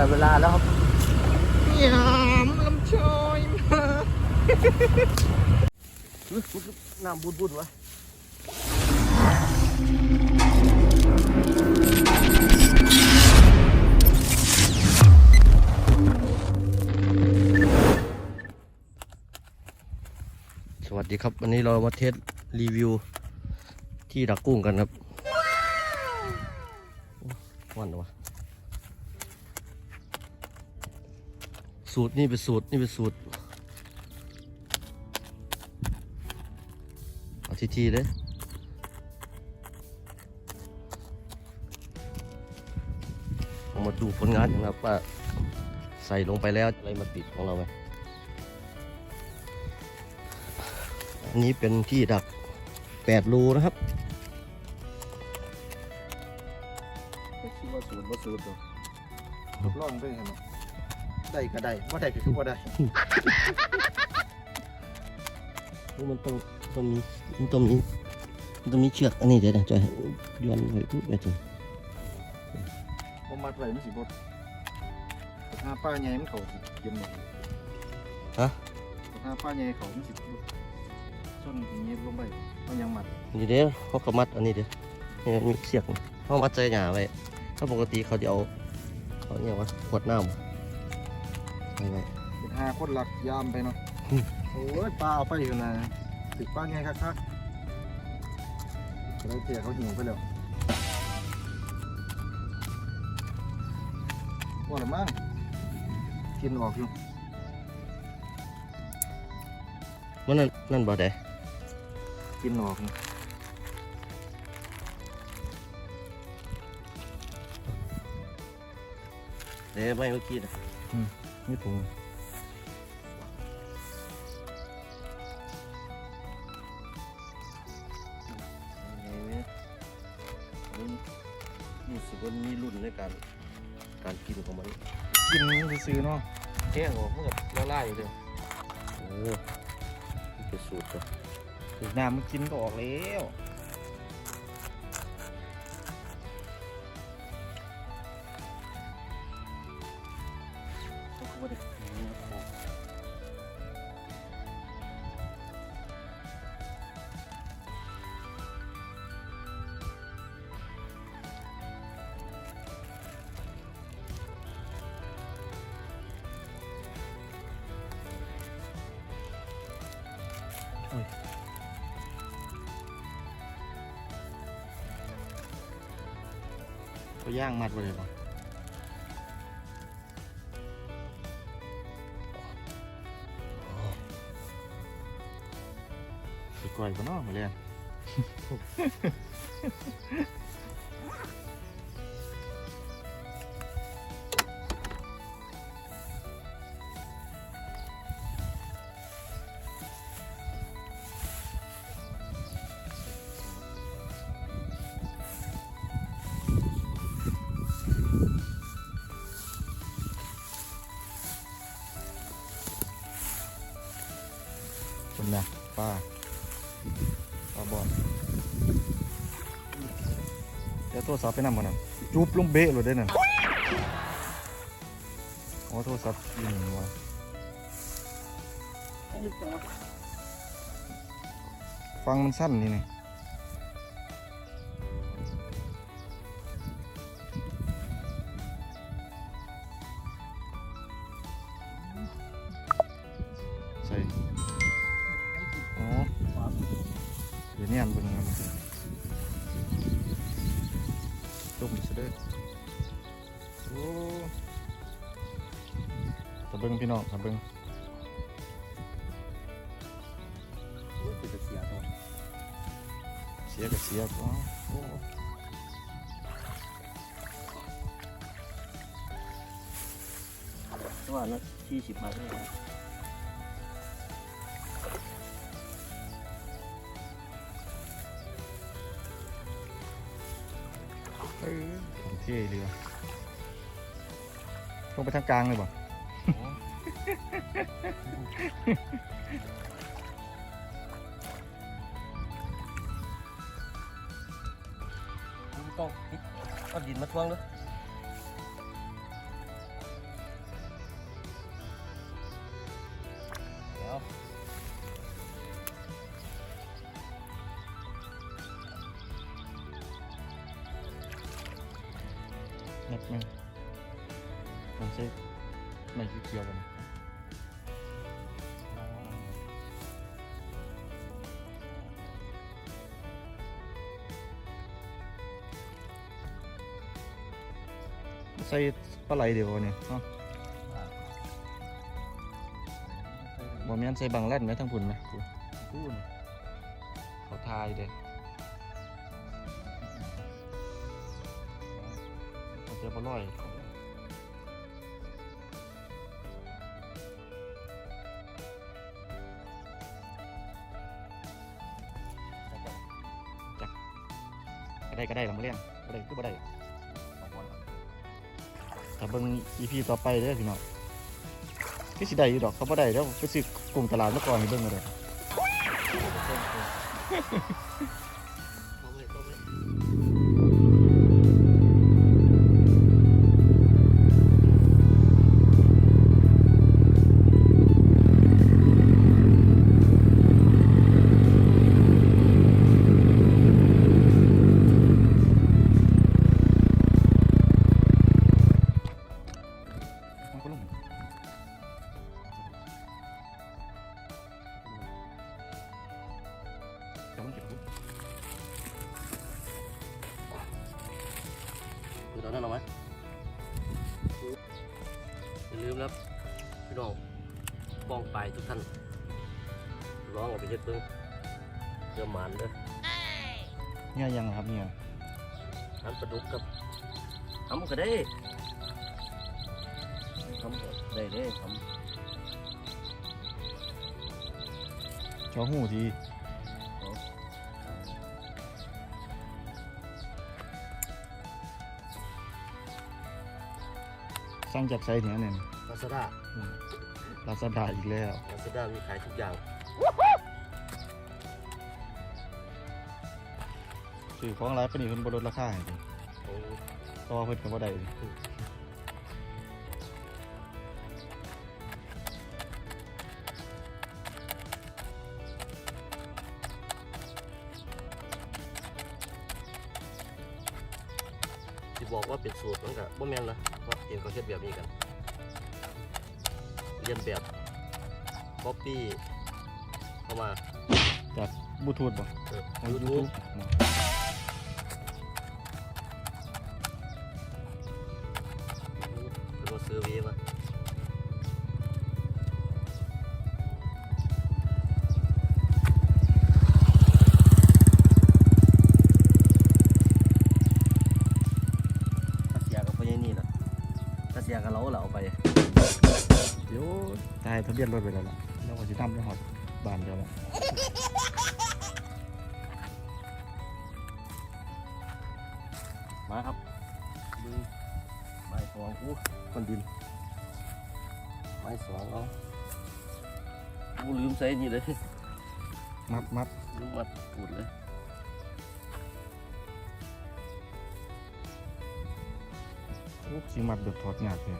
ได้เวลาแล้วครับยามลำชอยมาอุ๊ยน้ำบุดบุดวะสวัสดีครับ วันนี้เรามาเทสรีวิว ที่ดักกุ้งกันครับโอ้วันวะ สูตรนี่เป็นสูตรนี่เป็นสูตรเอาทีทีเลยเอามาดูผลงานกันครับว่าใส่ลงไปแล้วอะไรมาติดของเราไหมอันนี้เป็นที่ดัก8รูนะครับคิดว่าสูตรบ่สูตรตัวทดลองไปเห็นไหม ได้ก็ได้ว่าได้ก็คือว่าได้มันต้องต้องมีมันต้องมีมันต้องมีเชือกอันนี้เดี๋ยวนะจะย้อนไปปุ๊บไปถึงบ่มัดไว้มันสิบ่ถ้าป้าใหญ่มันเขาสิเย็นหมดฮะถ้าป้าใหญ่เขามันสิส้นอย่างนี้ลงไปมันยังมัดนี่เดี๋ยวเขาก็มัดอันนี้เดี๋ยวนี่มีเชือกเขามัดใจหยาไว้ถ้าปกติเขาจะเอาเขาเนี่ยว่าขวดน้ำ ใส่ไว้เป็นห้าคนหลักยามไปเนาะอืมโอ้ยปลาเอาไปอยู่นะติดป้าใหญ่คักๆแล้วเตี๋ยเขาหิวไปแล้วว่าหรือมั้งกินออกอยู่มันนั่นนั่นบ่ได้กินออกนะเดี๋ยวไม่เมื่อกี้นะ นี่ถุงรู้สึกว่ามีรุ่นในการการกินของมัน กินซื้อๆเนาะแห้งออกมันกับละลายอยู่เลยโอ้นี่เป็นสูตรจ้ะถือน้ำมันกินก็ออกแล้ว เขาย่างมัดไปเลยป่ะสิก่อยก็เนาะมาเลยน ลาปลาบอลเดี๋ยวโทรศัพท์ไปนั่งมันนะจุบลงเบะเลยได้นั่นอ๋อโทรศัพท์อีหนึ่งวะฟังมันสั้นนี่นี่ บิ่งพี่น้องตะเบิ่งเป็นเสียตัวเสียก็เสียก็โอ้ว่านะที่สิบบาทนี่นะเออเท่เลยว่ะลงไปทางกลางเลยบ่ con. Con gì mất quăng nữa. Ngập mình Mình sẽ ไม่เกี่ยวกันใส่ปลาไหลเดียวเนี่ยเนาะบ่แม่นใส่บังแล่นไหมทั้งพุ่นไหมกูพูนเขาทายเด้เขาเจอปลาลอย ได้ก็ได้ลำมาเลียงก็ได้ก็บ่ได้ถ้าเบิ่งอีพีต่อไปเด้อพี่น้องพี่สิได้อยู่ดอกเขาบ่ได้แล้วไปซื้อกลุ่มตลาดเมื่อก่อนให้เบิ่งมาเลย ตอนนั้นเอาไหมอย่าลืมนะครับพี่น้องป้องไปทุกท่านร้องเอาไปเฮ็ดเบิ่งเดี๋ยวหมานเด้อเนี่ยยังครับเนี่ยทำปลาดุกกับทำก็ได้ทำก็ได้เด้ทชอหูที สร้างจากไซส์เนี่ยเนี่ยำลาซาด้าลาซาด้าอีกแล้วลาซาด้ามีขายทุกอย่างซื้อของหลายปานนี้เพิ่นบ่ลดราคาให้ดิโอ้ต่อเพิ่นก็บ่ได้ ปปี้เข้ามา จากบลูทูธบ่เออ ของยูทูบ YouTube เป็นว่าซื้อวีมาถ้าเสียกับพญานี่ล่ะถ้าเสียกับเราเราเอาไป เดี๋ยวตายทะเบียนรถไปแล้วล่ะแล้วก็ สินำไปฮอดบ้านเจ้าละมาครับดูไม้สองอู้คนดินไม้สองเอากูลืมใส่นี่เลยมัดมัดลืมมัดปูดเลยโอ้สิมัดแบบถอดยากแท้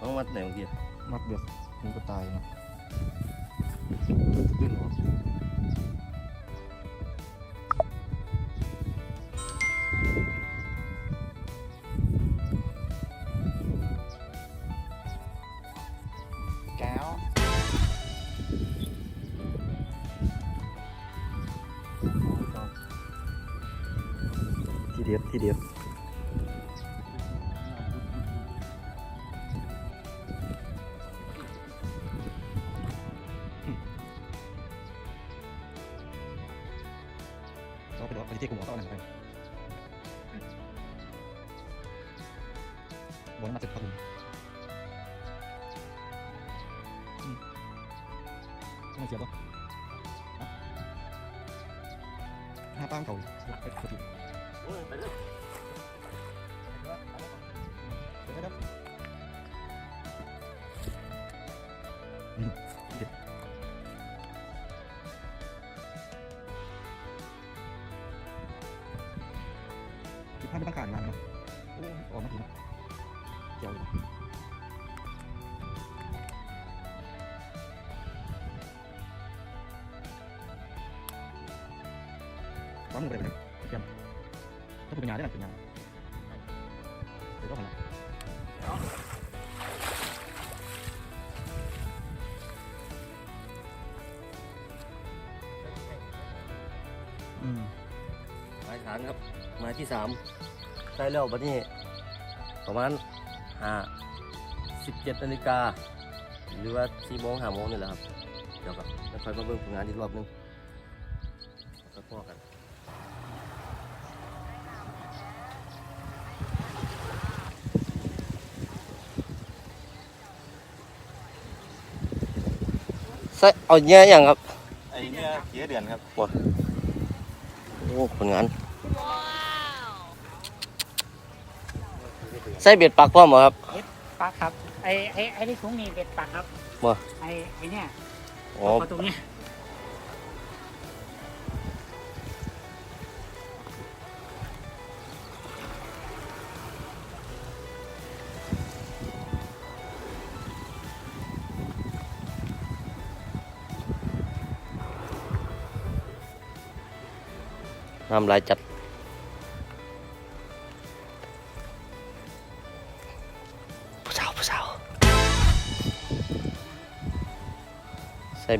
ต้องมัดไหนบางทีมัดแบบมันก็ตายเนาะ ดึงออก ไม่ต้องขาดนานเนาะโอ้ออกมาถึงเจียวอยู่ความมือไปเลยเตรียมถ้าเป็นปัญญาได้หนักเป็นยังดี๋ยวต้องนะอืมหมายฐานครับหมายที่สามใช้แล้วบัดนี้ ประมาณห้าสิบเจ็ดนาฬิกาหรือว่าสี่โมงห้าโมงนี่แหละครับ เดี๋ยวครับแล้วค่อยมาเบิ่งผลงานอีกรอบหนึงแล้วพอกันใส่เอาแย่ยังครับไอ้เนี่ยเกียเดือนครับโอ้ผลงาน ใส่เบ็ดปักพร้อมเหรอครับปักครับไอ้ไอ้ไอ้ที่ถุงนี่เบ็ดปักครับบ่ ไอ้ไอ้เนี่ยอ๋อพอตรงเนี้ยน้ำลายจัด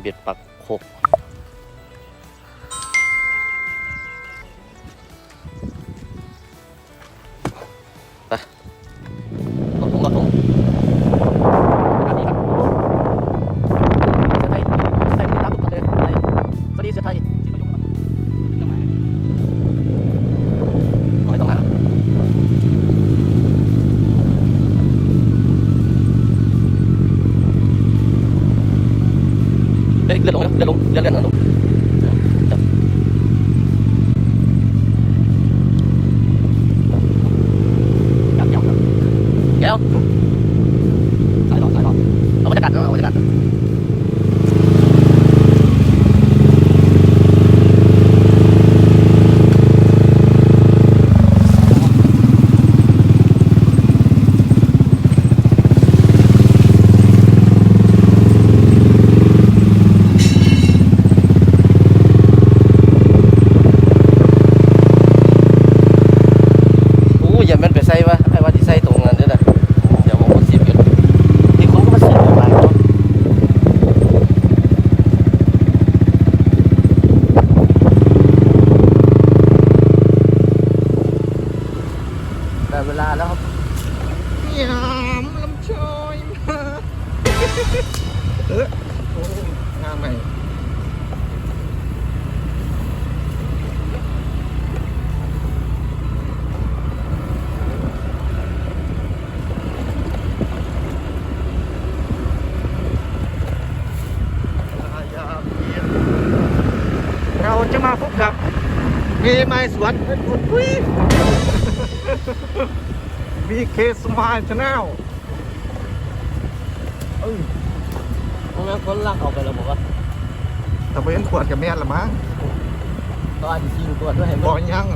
เบ็ดปัก อนลงเลื่อนลงเลื่อนเลื่อนลงจับจับจับจับแก้วสายหลอดสายหลอดเอาบรรยากาศเอาบรรยากาศ โอ้ยอย่าแมันไปใส่วะไอ้ว่าที่ใส่ตรงนั้นเด้อนะเดี๋ยวผมก็สิบอยู่ที่คนก็มาซื้อหลายเนาะได้เวลาแล้วครับ ยามลำชอยมาเออโอ้งามใหม่ เราจะมาพบกับ เม ไม้สวนเพชรบุรีวีเคสมายชาแนลเพราะงั้นคนลากออกไปแล้วบอกว่าแต่ไปเห็นขวดกับแม่นละมั้งก็อาจจะชิงตัวด้วยให้บมัอนกยัง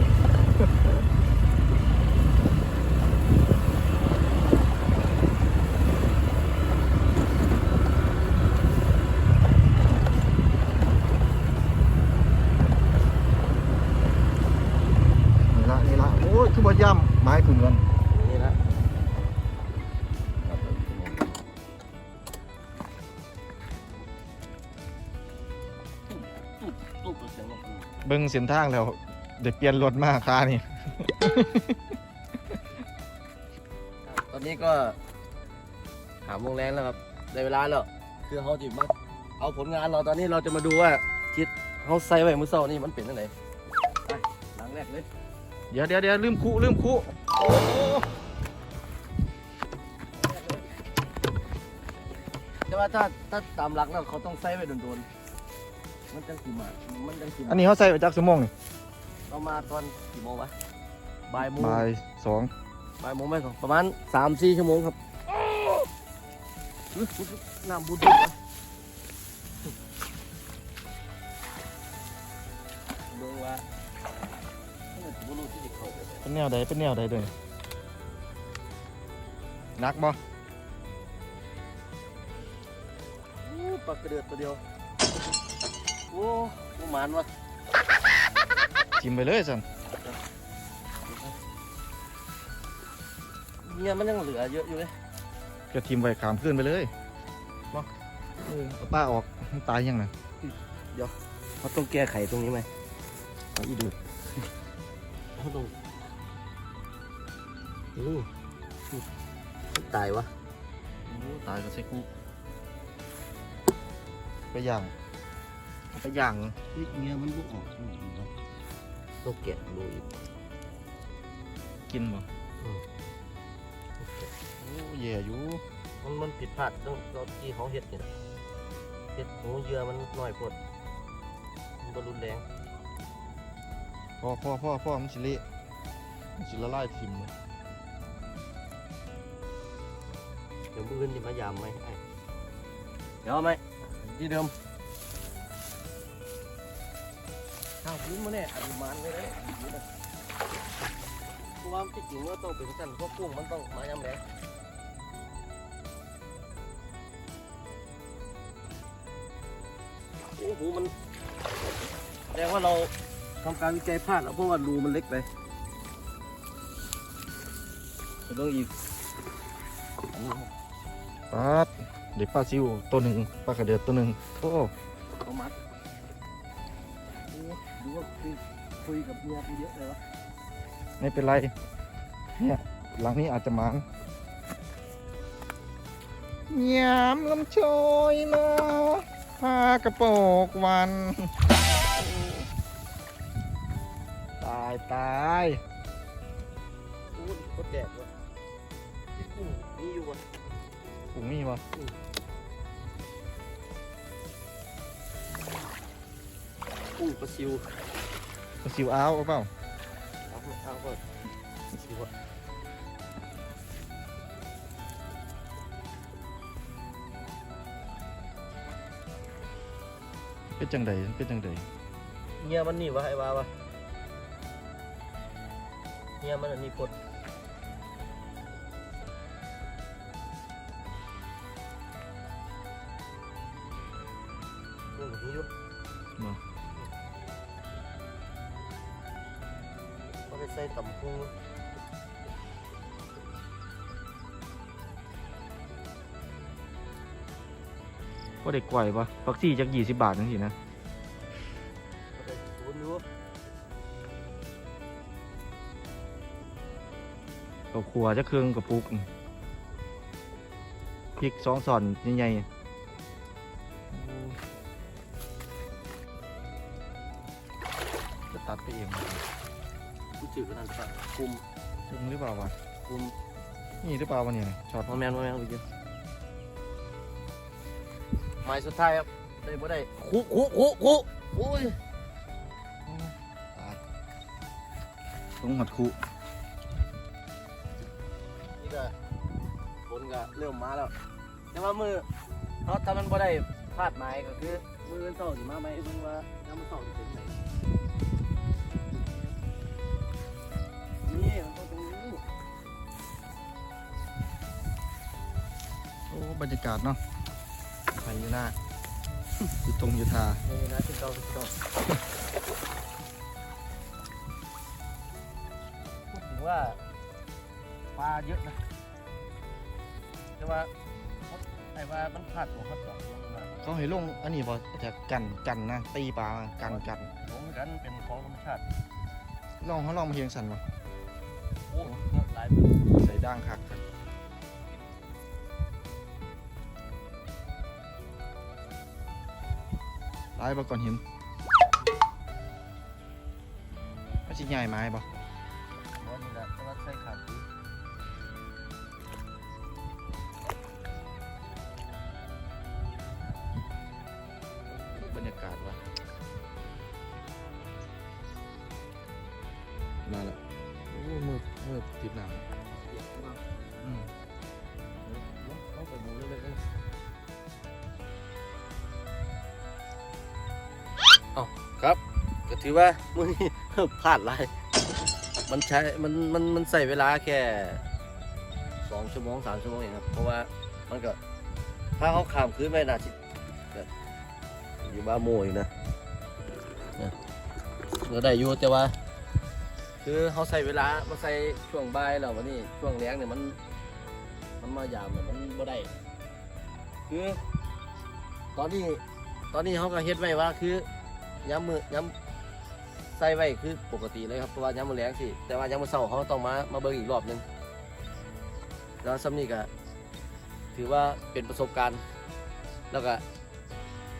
บิ้งเส้นทางแล้วเดี๋ยวเปลี่ยนรถมาคานี่ ตอนนี้ก็หาโมงแรงแล้วครับได้เวลาแล้วคือเขาจิมาเอาผลงานเราตอนนี้เราจะมาดูว่าชิดเขาใส่ไว้มือเศร้านี่มันเป็นยังไงไปหลังแรกเลยเดี๋ยวเดี๋ยวเดี๋ยวลืมคู่ลืมคู่แต่ว่าถ้าถ้าตามหลักแล้วเขาต้องใส่ไว้โดนๆ มันจังสีมามันจังสีอันนี้เขาใส่ไปจักสมองนี่เรามาตอนกี่โมงวะบ่ายโมงบ่ายสองบ่ายโมงไม่ก่อนประมาณสามสี่ชั่วโมงครับอุ๊ยอุ๊ยน้ำบุดๆวะเบิ่งว่ามันจะบ่รู้ที่จะเข้าไปไหนเป็นแนวใดเป็นแนวใดเลยนักบ่อู้ปลากระเดือดตัวเดียว โอ้กูหมานวะจิ้มไปเลยสันเนี่ยมันยังเหลือเยอะอยู่เลยก็ทีมไว้ขามขึ้นไปเลยเนาะเออเอาป้าออกมันตายยังไงเขาต้องแก้ไขตรงนี้ไหมเอาอีดูเขาต้องอู้มันตายวะตายก็ใช้กูไปย่าง ไปย่างเฮ้ยเงี้ยมันบุกออกต้องแกะดูอีกกินบ่อืมโอ้แย่อยู่มันมันผิดพลาดตรงตอนที่เขาเฮ็ดนี่นะเฮ็ดหูเหยื่อมันน้อยโพดมันบ่รุนแรงพ่อพ่อพ่อพ่อมันสิเละมันสิละลายทิ่มเลยเดี๋ยวมื้ออื่นสิมายามไหมไอ้เดี๋ยวเอาไหมที่เดิม ข้าวพื้นมาเนี่ยอนุมานไว้เลยเพราะว่าที่จริงว่าต้องเป็นกันเพราะกุ้งมันต้องมายามแลงโอ้โหมันแสดงว่าเราทำการวิจัยพลาดแล้วเพราะว่ารูมันเล็กไปเดี๋ยวต้องอีกอันนี้ปาดเด็กปลาซิวตัวหนึ่งปลากระเดือดตัวหนึ่งโอ้เอามัดโอ้ดู ว่าคุยคุยกับเมียไปเยอะเลยวะไม่เป็นไร เนี่ยหลังนี้อาจจะหมางยามลำโชยมาพากระโปกวัน ตายตายโอ้ยก็แดดวะนี่กุ้งนี่อยู่วะกุ้งมีวะ กุ้งปลาซิวปลาซิวอ้าวเอาเปล่าเอาไม่เอาก็ซิวอะเป็นจังใดเป็นจังใดเงียมันนี่วะไอ้วาวะเงียมันอันนี้กด ไปใส่ตำกุ้งก็เด็กกวยปะฟักซี่จักยี่สิบบาทนั่นสินะเขาไปศูนย์อยู่กับขัวจะเครื่องกับปุกพริกสองส่อนใหญ่ๆ นี่หรือเปล่าวะเนี่ยช็อตพ่อแม่นพ่อแม่นเอาไปเยอะไม้สุดท้ายครับได้บ่ได้คุคุคุคุโอ้ยต้องหัดคุนี่ก็ฝนก็เริ่มมาแล้วแต่ว่ามือเพราะถ้ามันบ่ได้พลาดไม้ก็คือมือเศร้าสิมาไหมเพิ่งว่าน้ำมันเศร้าสิเป็นไหนนี่ อ้บรรยากาศเนาะไทยอยู่หน้าอยู่ตรงอยู่ทานี่นะที่เศร้าที่เศร้าพูดถึงว่าปลาเยอะนะแต่ว่าไอ้ว่ามันพลาดหัวพลาดสองลงมาเขาให้ลงอันนี้พอจะกันกันนะตีปลากันกันผมกันเป็นของธรรมชาติลองเขาลองมาเฮียงสันวะโอ้หลายใส่ด่างคักครับ ลายบ่ก่อนเห็นมันสิใหญ่ไม้บ่บอลนี่แหละแต่ว่าใส่ขาดบรรยากาศว่ะมาแล้วโอ้มือมือติดหนัง เอาครับ ก็ถือว่ามือนี้พลาดหลายมันใช้มันมันมันใส่เวลาแค่สองชั่วโมงสามชั่วโมงเองครับ เพราะว่ามันก็ถ้าเขาขามคืนไปนาทีก็อยู่บ้าโมอยู่นะนะก็ได้อยู่แต่ว่า คือเขาใส่เวลามาใส่ช่วงบ่ายแล้ววันนี้ช่วงแรงเนี่ยมัน มันมายามเนี่ยมันบ่ได้คือตอนนี้ตอนนี้เขาก็เฮ็ดไว้ว่าคือ ย้ำมือย้ำใส่ไว้คือปกติเลยครับเพราะว่าย้ำมือแรงสิแต่ว่าย้ำมือเศร้าเขาต้องมามาเบิ่งอีกรอบหนึงแล้วซ้ำนี่ก็ถือว่าเป็นประสบการณ์ แล้วก็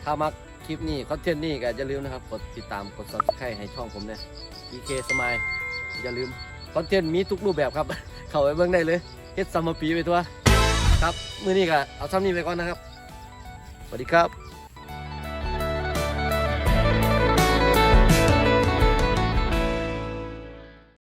ถ้ามักคลิปนี้คอนเทนต์นี้ก็อย่าลืมนะครับ กดติดตามกด subscribe ให้ช่องผมเนี่ย EK Smile อย่าลืมคอนเทนต์มีทุกรูปแบบครับ เข้าไปเบิ่งได้เลยเฮ็ดซัมเมอร์ปีไปตัวครับ มื้อนี้ก็เอาซ้ำนี้ไปก่อนนะครับ สวัสดีครับ